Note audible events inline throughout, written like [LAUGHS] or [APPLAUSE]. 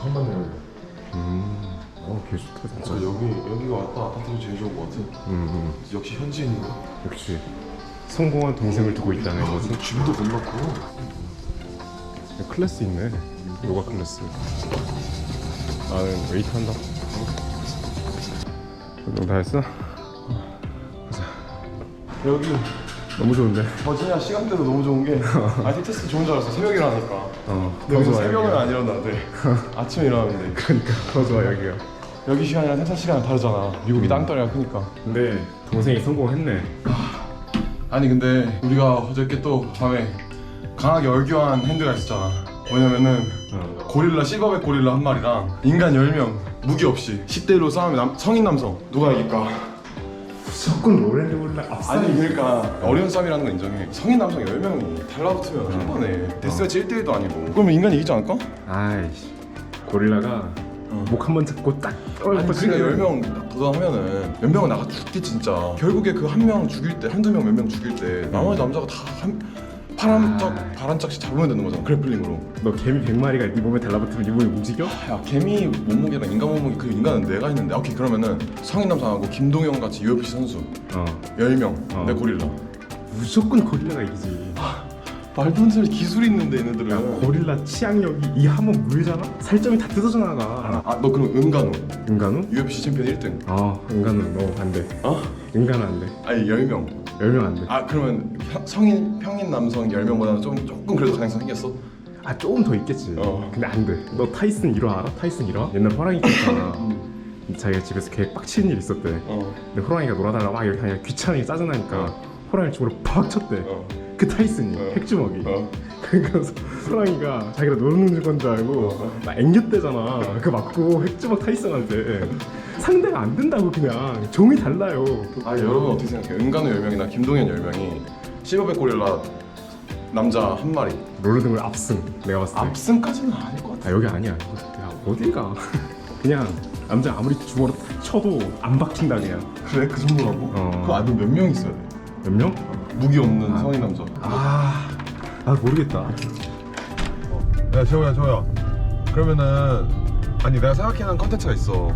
칸만 내면 음. 어, 개 좋다 진짜 진짜. 여기 여기가 아까 아파트로 제일 좋은 것 같아 음, 음. 역시 현지인인가? 역시 성공한 동생을 두고 있다는 아 거지. 근데 집도 겁나 커 클래스 있네. 요가 클래스. 나는 웨이트 한다. 운동 다 했어? 여기 너무 좋은데. 버지니아 시간대도 너무 좋은 게 [LAUGHS] 아직 테스트 좋은 줄 알았어 새벽이라니까 어. 근데 여기서 새벽은 안 일어나는데 [LAUGHS] 아침에 일어나는데 그러니까 더 좋아 여기가. 여기 시간이랑 테스트 시간이 다르잖아 미국이 땅덩이가 크니까 근데 동생이 성공했네. 아니 근데 우리가 어저께 또 밤에 강하게 얼교한 핸드가 있었잖아 뭐냐면은 어. 고릴라 실버백 고릴라 한 마리랑 인간 10명 무기 없이 10대1로 싸우면 남- 성인 남성 누가 이길까? 무조건 로렌드 올라 앞서. 아니 그러니까 어려운 싸움이라는 건 인정해 성인 남성 10명이 달라붙으면 한 번에 데스매치 1대1도 아니고 그러면 인간이 이기지 않을까? 아이씨. 고릴라가 목 한 번 잡고 딱. 아니 그러니까 10명 도전하면은 몇 명은 나가 죽겠지 진짜 결국에 그 한 명 죽일 때 한두 명 몇 명 죽일 때 나머지 남자가 다 한 파란 짝 파란 짝씩 잡으면 되는 거잖아 그래플링으로 너 개미 100마리가 네 몸에 달라붙으면 네 몸이 움직여? 야 개미 몸무게랑 인간 몸무게 그 인간은 내가 했는데 오케이 그러면은 성인 남성하고 김동영 같이 UFC 선수 어. 10명 어. 내 고릴라 무조건 고릴라가 이기지. 말도 안 되는 기술이 있는데 얘네들은 야, 고릴라 치약력이 이한번 물잖아? 살점이 다 뜯어져 나가. 아 너 그럼 은간우 은간우? UFC 챔피언 1등 아, 은간우 너 반대. 어? 은간우 안 돼. 아니 10명 10명 안 돼. 아 그러면 형- 성인 평인 남성 10명보다는 좀 조금 그래도 가능성 생겼어? 아, 조금 더 있겠지. 어. 근데 안 돼. 너 타이슨 1화 알아? 타이슨 1화? 옛날 호랑이 키웠잖아. 자기가 집에서 개 빡치는 일 있었대. 어. 근데 호랑이가 놀아달라고 막 이렇게 하니까 귀찮으니 짜증나니까 호랑이를 집으로 팍 쳤대. 어. 그 타이슨이 어. 핵주먹이. 어. [LAUGHS] 그래서 호랑이가 자기가 노는 건 줄 알고 막 앵겼대잖아. 그 맞고 핵주먹 타이슨한테 상대가 안 된다고 그냥 종이 달라요. 아 여러분 어떻게 생각해요? 은간우 10명이나 김동현 10명이 실버백 고릴라 남자 한 마리 롤러등을 압승. 내가 봤을 때. 압승까지는 아닐 것 같아 아 여기 아니야. 야 어딜 가? [LAUGHS] 그냥 남자 아무리 주먹으로 탁 쳐도 안 박힌다 그냥. 그래? 그 정도라고? 어. 그 안에 몇명 있어야 돼? 몇 명? 무기 없는 성인 남자 아, 아 모르겠다. 야 재호야 재호야 그러면은 아니 내가 생각해놓은 컨텐츠가 있어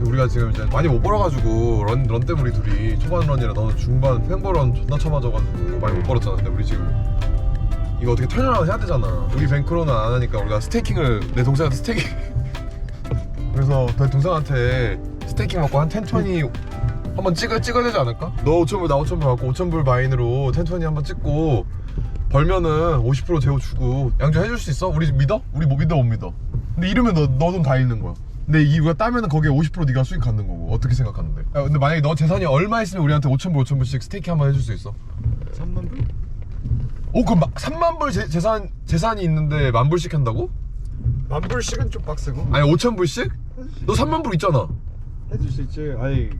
우리가 지금 이제 많이 못 벌어가지고 런, 런 때문에 우리 둘이 초반 런이라 너는 중반 횡보런 존나 쳐맞아가지고 많이 못 벌었잖아 근데 우리 지금 이거 어떻게 턴어라운 해야 되잖아 우리 뱅크로는 안 하니까 우리가 스테이킹을 내 동생한테 스테이킹 [LAUGHS] 그래서 내 동생한테 스테이킹 먹고 한 텐천이 한번 찍어, 찍어야 되지 않을까? 너 5천불 나 5천불 갖고 5천불 마인으로 텐천이 한번 찍고 벌면은 50% 재호 주고 양조 해줄 수 있어? 우리 믿어? 우리 못 믿어 못 믿어 근데 이러면 너 너 돈 다 잃는 거야 근데 이거 따면은 거기에 50% 네가 수익 갖는 거고 어떻게 생각하는데? 야 근데 만약에 너 재산이 얼마 있으면 우리한테 5천 불 5천 불씩 스테이킹 한번 해줄 수 있어? 3만 불? 오 그럼 막 3만 불 재, 재산, 재산이 있는데 만 불씩 한다고? 만 불씩은 좀 빡세고 아니 5천 불씩? 너 3만 불 있잖아 해줄 수 있지 아니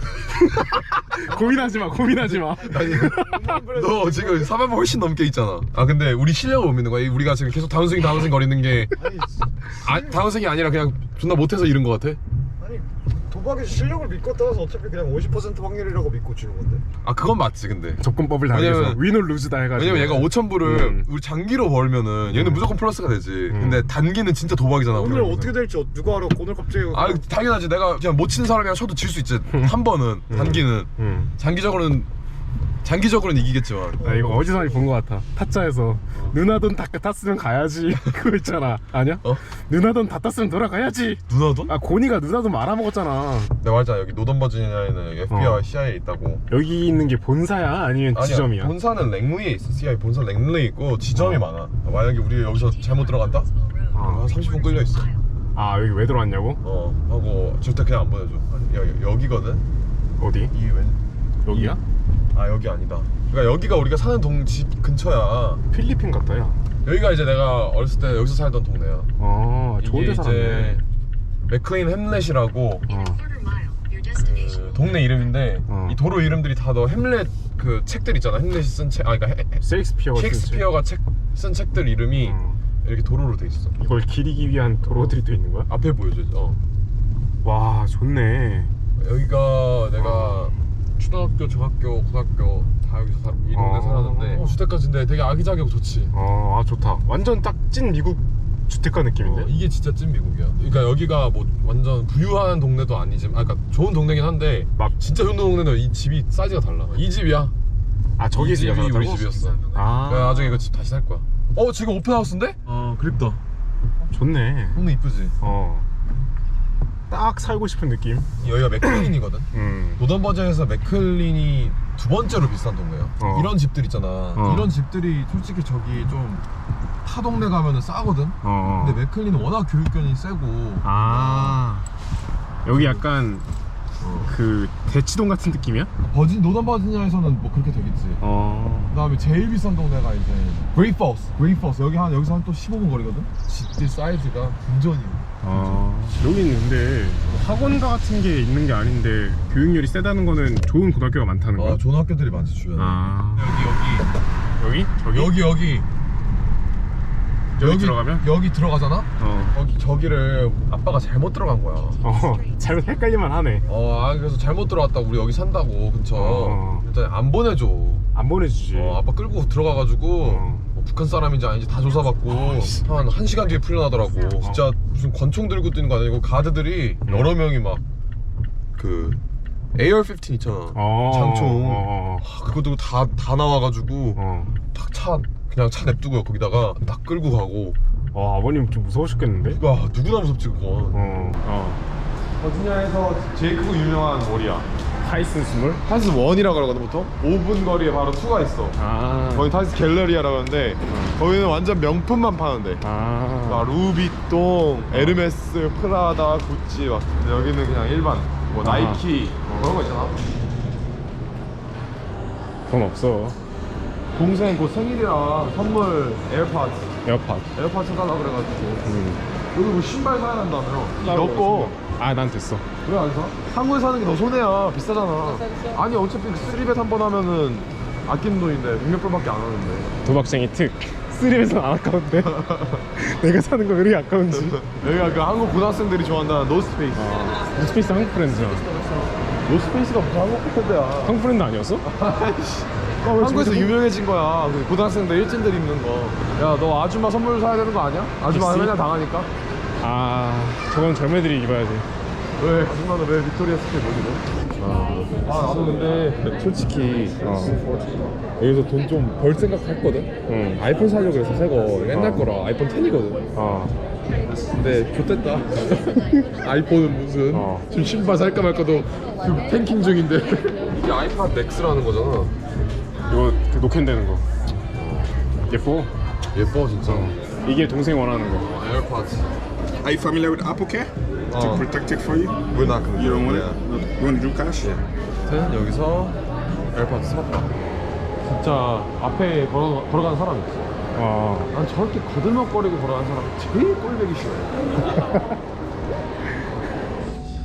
[LAUGHS] 고민하지 마, 고민하지 마. 아니 너 지금 4만 불 훨씬 넘게 있잖아 아 근데 우리 실력을 못 믿는 거야 우리가 지금 계속 다운스윙 다운스윙 거리는 게 아니 아, 다운스윙이 아니라 그냥 존나 못해서 이런 거 같아? 도박의 실력을 믿고 따라서 어차피 그냥 50% 확률이라고 믿고 주는 건데. 아 그건 맞지 근데. 접근법을 당해서 왜냐면- 위놀 루즈다 해가지고. 왜냐면 얘가 5천 불을 음. 우리 장기로 벌면은 얘는 무조건 플러스가 되지. 근데 단기는 진짜 도박이잖아 오늘 우리가. 어떻게 될지 어- 누가 알아? 오늘 갑자기 아 당연하지. 내가 그냥 못 치는 사람이랑 쳐도 질 수 있지. 한 번은 단기는. 음. 장기적으로는 장기적으로는 이기겠지만 나 이거 어디서 많이 본 것 같아. 타짜에서 누나 돈 다 땄으면 가야지. [LAUGHS] 그거 있잖아. 아니야? 어? 누나 돈 다 땄으면 돌아가야지. 누나 돈? 아 고니가 누나 돈 말아먹었잖아. 내가 말했잖아 여기 노던 버지니아에는 FBI와 어. CIA 있다고 여기 있는 게 본사야? 아니면 아니야, 지점이야? 본사는 랭루이에 있어 CIA 본사 랭루이에 있고 지점이 많아 만약에 우리 여기서 잘못 들어간다? 어. 한 30분 끌려 있어 아 여기 왜 들어왔냐고? 어 하고 절대 그냥 안 보내줘 아니, 여, 여기거든 어디? 이 왼 여기야? 아 여기 아니다. 그러니까 여기가 우리가 사는 동 집 근처야. 필리핀 같다야. 여기가 이제 내가 어렸을 때 여기서 살던 동네야. 아 좋은 이게 데 살았네. 맥클린 햄렛이라고 어. 그 동네 이름인데 어. 이 도로 이름들이 다 너 햄렛 그 책들 있잖아. 햄렛이 쓴 책. 아 그러니까 해- 셰익스피어가 쓴 책. 셰익스피어가 책 쓴 책들 이름이 어. 이렇게 도로로 돼 있어. 이걸 기리기 위한 도로들이 또 있는 거야? 앞에 보여줘. 어. 와 좋네. 여기가 내가 초등학교, 중학교, 고등학교 다 여기서 사, 이 동네 어. 살았는데 어, 주택가인데 되게 아기자기하고 좋지. 어, 아 좋다. 완전 딱 찐 미국 주택가 느낌인데? 어, 이게 진짜 찐 미국이야. 그러니까 여기가 뭐 완전 부유한 동네도 아니지만, 아, 그러니까 좋은 동네긴 한데 막 진짜 좋은 동네는 이 집이 사이즈가 달라. 이 집이야. 아이 집이 우리 집이었어. 아, 그래, 나중에 이거 집 다시 살 거야. 어 지금 오픈하우스인데? 아 그립다 좋네 동네 이쁘지? 어 딱 살고 싶은 느낌 여기가 맥클린이거든. 음 노던 버전에서 맥클린이 두 번째로 비싼 동네야. 어. 이런 집들 있잖아. 이런 집들이 솔직히 저기 좀 타 동네 가면은 싸거든. 어. 근데 맥클린은 워낙 교육견이 세고. 아 여기 약간 어. 그 대치동 같은 느낌이야? 버진 노던 버지니아에서는 뭐 그렇게 되겠지. 어 그다음에 제일 비싼 동네가 이제 그레이포스. 그레이포스 여기 한 여기서 한 또 15분 거리거든. 집들 사이즈가 분전이야. 아, 여기는 근데 학원 같은 게 있는 게 아닌데 교육열이 세다는 거는 좋은 고등학교가 많다는 거야? 아 좋은 학교들이 많지 주변에. 아 여기 여기? 저기? 여기 여기 여기 여기 들어가면? 여기 들어가잖아. 어, 여기 저기를 아빠가 잘못 들어간 거야. 어 [LAUGHS] 잘못 헷갈리만 하네 어, 아 그래서 잘못 들어왔다고 우리 여기 산다고 근처. 어. 일단 안 보내줘. 안 보내주지 어, 아빠 끌고 들어가가지고 어. 뭐 북한 사람인지 아닌지 다 조사받고 한 1시간 뒤에 풀려나더라고. 진짜 무슨 권총 들고 뛰는 거 아니고 가드들이 음. 여러 명이 막 그 AR-15 있잖아. 어, 장총. 어, 아, 그거 들고 다, 다 나와가지고 어. 딱 차 그냥 차 냅두고 거기다가. 딱 끌고 가고. 어, 아버님 좀 무서우셨겠는데? 와 누구나 무섭지 그건. 어, 어. 버지니아에서 제일 크고 유명한 몰이야 타이슨 스몰? 타이스 1이라고 그러거든 보통? 5분 거리에 바로 2가 있어. 아, 거기 타이스 갤러리아라고 하는데 거기는 완전 명품만 파는데. 아, 막 루비통, 에르메스, 프라다, 구찌 막 근데 여기는 그냥 일반 뭐 아. 나이키 그런 거 있잖아. 돈 없어. 동생 곧 생일이라 선물 에어팟 에어팟 에어팟 사달라 그래가지고. 음. 여기 뭐 신발 사야 한다며. 너거 아, 난 됐어 왜 안 사? 한국에 사는 게 더 손해야 비싸잖아 아니 어차피 쓰리벳 한번 하면은 아끼는 돈인데 600 불밖에 안 하는데 도박쟁이 특 쓰리에서 안 아까운데 [LAUGHS] 내가 사는 거 왜 이렇게 아까운지 [LAUGHS] 여기가 그 한국 고등학생들이 좋아한다는 노스페이스 노스페이스 한국 브랜드잖아 노스페이스가 무슨 한국 브랜드야 한국 브랜드 아니었어? [LAUGHS] 한국에서 유명해진 거야. 그 고등학생들 일진들 입는 거. 야, 너 아줌마 선물 사야 되는 거 아니야? 아줌마 있지? 맨날 당하니까. 아 저건 젊은이들이 입어야지 왜? 아줌마는 왜 빅토리아 스킬 못 입어? 아, 나도 근데 솔직히 어. 여기서 돈 좀 벌 생각 했거든? 응. 아이폰 사려고 그래서 새 거. 옛날 거라. 아이폰 10이거든. 어. 근데 좋댔다. [LAUGHS] 아이폰은 무슨. 어. 지금 신발 살까 말까도 그 탱킹 중인데. [LAUGHS] 이게 아이팟 맥스라는 거잖아. 이거 그 노캔되는 거 예뻐 예뻐, 진짜. 이게 동생 원하는 거 에어팟. Are you familiar with Apple Care? Oh. To protect it for you? We're not gonna You don't want it? You want to do cash? 아무튼 여기서 에어팟 샀다. 진짜 앞에 걸어, 걸어가는 사람이 있어. 아 난 저렇게 거들먹거리고 걸어가는 사람이 제일 꼴보기 싫어요.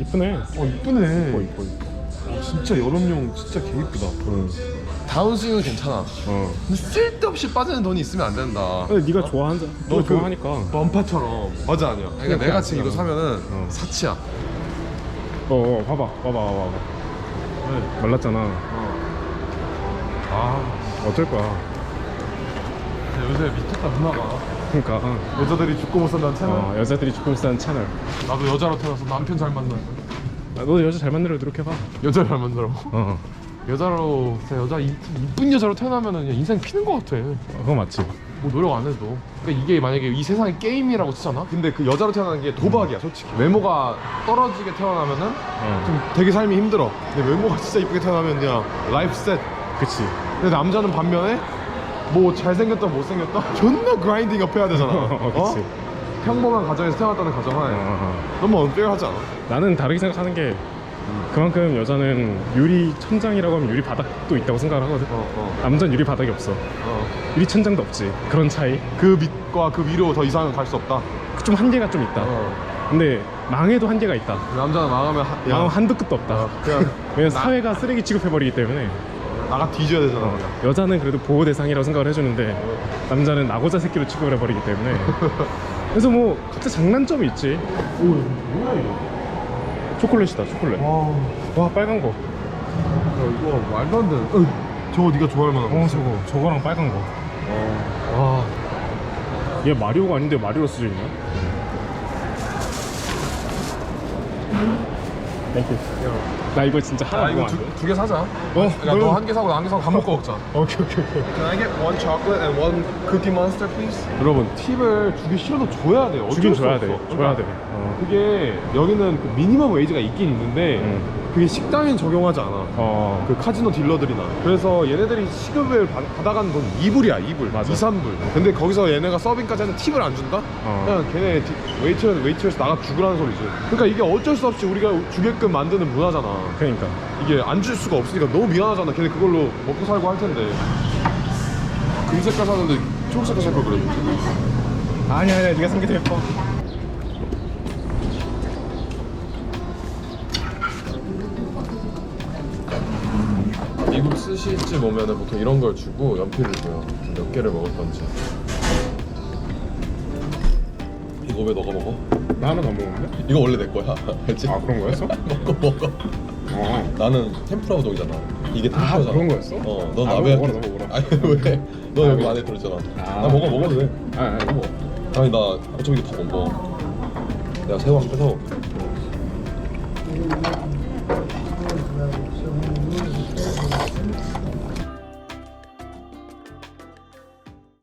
이쁘네 어 이쁘네. 이뻐 이뻐 이뻐 진짜 여름용 진짜 개 이쁘다. 다운스윙은 괜찮아. 어 근데 쓸데없이 빠지는 돈이 있으면 안 된다. 근데 네가 좋아한다 너너 그- 좋아하니까 범파처럼. 맞아 아니야. 그러니까 내가 지금 이거 사면은 어. 사치야. 어, 어 봐봐 봐봐 봐봐 봐봐 왜? 말랐잖아 아 어쩔 거야 요새 미쳤다 문화가. 그러니까 여자들이 죽고 못 산다는 채널. 어, 여자들이 죽고 비싼 채널 나도 여자로 태어나서 남편 잘 만나. 아, 너도 여자 잘 만들어 노력해봐 여자 잘 만들어. 어 여자로 진짜 여자 이- 이쁜 여자로 태어나면은 인생 피는 것 같아. 그거 맞지 뭐 노력 안 해도. 그러니까 이게 만약에 이 세상이 게임이라고 치잖아. 근데 그 여자로 태어나는 게 도박이야, 솔직히. 외모가 떨어지게 태어나면은 어좀 되게 삶이 힘들어. 근데 외모가 진짜 이쁘게 태어나면 그냥 라이프 셋. 그치 근데 남자는 반면에 뭐 잘생겼다 못생겼다 [LAUGHS] 존나 그라인딩 업 해야 되잖아. [LAUGHS] 어, 그치 평범한 가정에서 태어났다는 어, 가정은 어, 어. 너무 언페어하지 않아? 나는 다르게 생각하는 게 그만큼 여자는 유리 천장이라고 하면 유리 바닥도 있다고 생각을 하거든. 어, 어, 남자는 유리 바닥이 없어. 어. 유리 천장도 없지. 그런 차이. 그 밑과 그 위로 더 이상은 갈 수 없다. 좀 한계가 좀 있다. 어. 근데 망해도 한계가 있다. 남자는 망하면 하, 야, 망하면 한도 끝도 없다. 어, 그냥 [LAUGHS] 왜냐면 사회가 쓰레기 취급해버리기 때문에. 나가 뒤져야 되잖아. 어, 여자는 그래도 보호 대상이라고 생각을 해주는데 남자는 나고자 새끼로 취급을 해버리기 때문에. 그래서 뭐 각자 장단점이 있지. 오, 뭐야 이거? 초콜릿이다 초콜릿 와, 와 빨간 거 야, 이거 말도 안 돼. 어, 저거 네가 좋아할 만한 거. 어 저거 저거랑 빨간 거 와. 얘 마리오가 아닌데 마리오 수준이야? 땡큐 나 이거 진짜 하나 아 이거 먹으면 안 돼? 두 개 사자 어? 야너한 개 사고 나 한 개 사고 밥 먹고 먹자 [LAUGHS] 오케이 오케이 오케이 Can I get one chocolate and one cookie monster please? 여러분 팁을 주기 싫어도 줘야 돼요 어쩔 주긴 수 줘야 없어. 돼 그러니까 줘야 돼 어. 그게 여기는 그 미니멈 웨이지가 있긴 있는데 음. 그게 식당엔 적용하지 않아. 어. 그 카지노 딜러들이나. 그래서 얘네들이 시급을 받, 받아가는 돈 2불이야 2불. 맞아. 2, 3불. 근데 거기서 얘네가 서빙까지 하는 팁을 안 준다? 어. 그냥 걔네 디- 웨이터, 웨이터에서 나가 죽으라는 소리지. 그러니까 이게 어쩔 수 없이 우리가 주게끔 만드는 문화잖아. 그러니까. 이게 안 줄 수가 없으니까 너무 미안하잖아. 걔네 그걸로 먹고 살고 할 텐데. 금색깔 사는데 초록색깔 살걸 그랬는데. 아니 아니 네가 더 예뻐 미국 스시집 오면은 보통 이런 걸 주고 연필을 줘요. 몇 개를 먹을 건지. 이거 왜 너가 먹어? 나 하나도 안 먹었는데? 이거 원래 내 거야. [LAUGHS] 알지? 아 그런 거였어? [LAUGHS] 먹어 먹어. 어 나는 템프라 우동이잖아. 이게 아, 템프라잖아. 그런 거였어? 어, 넌 아, 남의 먹어라, 먹어라. 아니 왜? 너 아, 여기 왜? 안에 들었잖아. 아. 나 먹어 먹어도 돼. 아, 아, 먹어. 아니 나 어차피 이거 다못 먹어. 내가 새우 한개 뺏어올게.